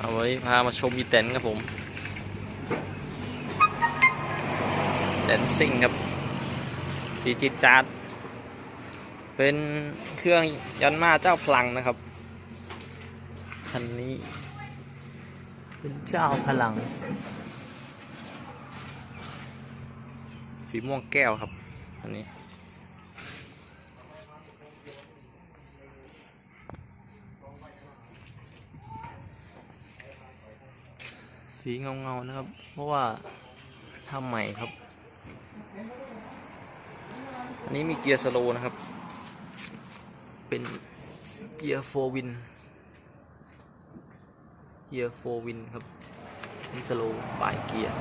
เอาไว้พามาชมอีแตนครับผมแตนซิ่งครับสีจิตจาร์ดเป็นเครื่องยันมาเจ้าพลังนะครับคันนี้ เป็นเจ้าพลังสีม่วงแก้วครับอันนี้ สีเงาๆนะครับ เพราะว่าทำใหม่ครับ อันนี้มีเกียร์สโลนะครับ เป็นเกียร์โฟวิน เกียร์โฟวินครับนี่สโลปลายเกียร์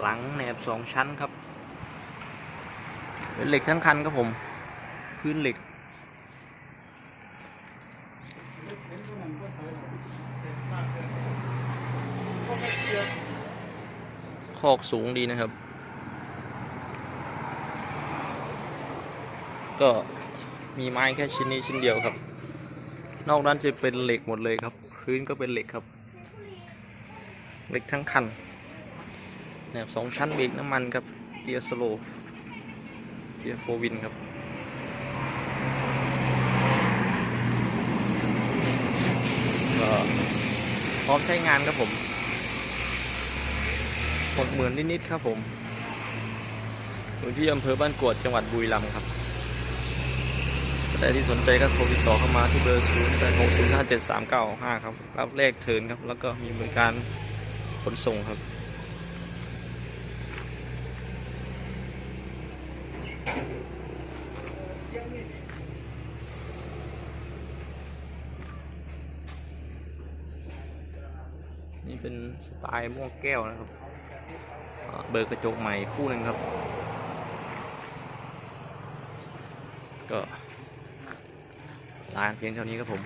หลังแหนบสองชั้นครับ เป็นเหล็กทั้งคันครับผม พื้นเหล็ก คอกสูงดีนะครับ ก็มีไม้แค่ชิ้นนี้ชิ้นเดียวครับ นอกนั้นจะเป็นเหล็กหมดเลยครับ พื้นก็เป็นเหล็กครับ เหล็กทั้งคันแหนบสองชั้นเบรกน้ำมันครับ เกียร์สโลว์เกียร์โฟวินครับก็พร้อมใช้งานครับผม หกหมื่นนิดๆครับผมอยู่ที่อำเภอบ้านกวดจังหวัดบุรีรัมย์ครับแต่ที่สนใจก็โทรติดต่อเข้ามาที่เบอร์0 8 6 0 5 7 3 9 5ครับ รับเลขเทินครับ แล้วก็มีบริการขนส่งครับ นี่เป็นสไตล์ม่วงแก้วนะครับ เบอร์กระจกใหม่คู่หนึ่งครับ ก็ลานเพียงเท่านี้ครับผม